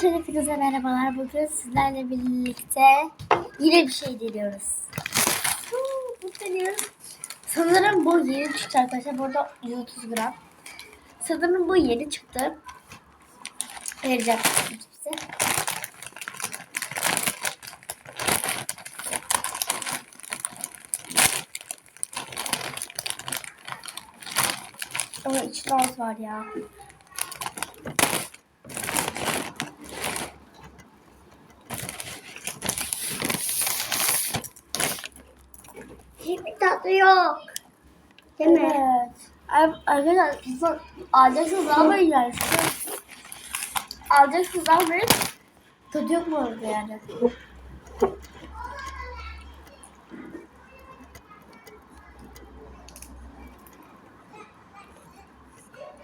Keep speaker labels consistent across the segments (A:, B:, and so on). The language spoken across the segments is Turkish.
A: Arkadaşlar hepinize merhabalar. Bugün sizlerle birlikte yine bir şey deniyoruz. Bu deniyoruz. Sanırım bu yeni çıktı arkadaşlar. Burada 130 gram. Sanırım bu yeni çıktı. Vereceğim size. Ama içinde az var ya.
B: Hiçbir tadı yok. Değil mi?
A: Evet. Ar- Arkadaşlar bu alacaksınız almayın yani. Alacaksınız almayın. Tadı yok mu orada yani?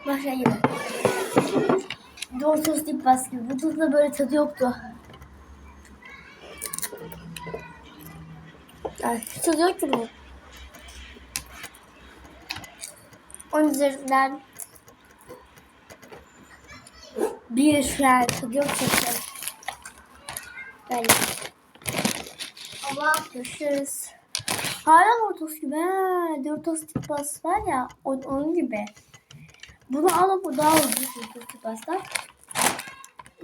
A: Başa yine. Doritos dip bas gibi. Bu tuzda böyle tadı yoktu. Hiç tadı yoktu bu. Onun üzerinden bir yani yok çünkü. Böyle.
B: Ama
A: Görüşürüz. Hala Doritos gibi. He. Doritos tip bas var ya onun gibi. Bunu alın bu daha ucuz Doritos tip baslar.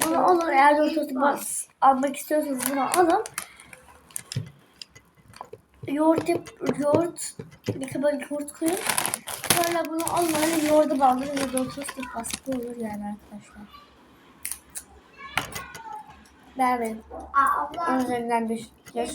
A: Bunu alın eğer Doritos tip bas almak istiyorsanız bunu alın. Yoğurt yap, yoğurt, bir kaba yoğurt koyun. Sonra bunu öyle yoğurda bandırın ve Doritos tip baskı olur yani arkadaşlar. Beğenmedim.
B: abla,
A: Onun üzerinden bir
B: şey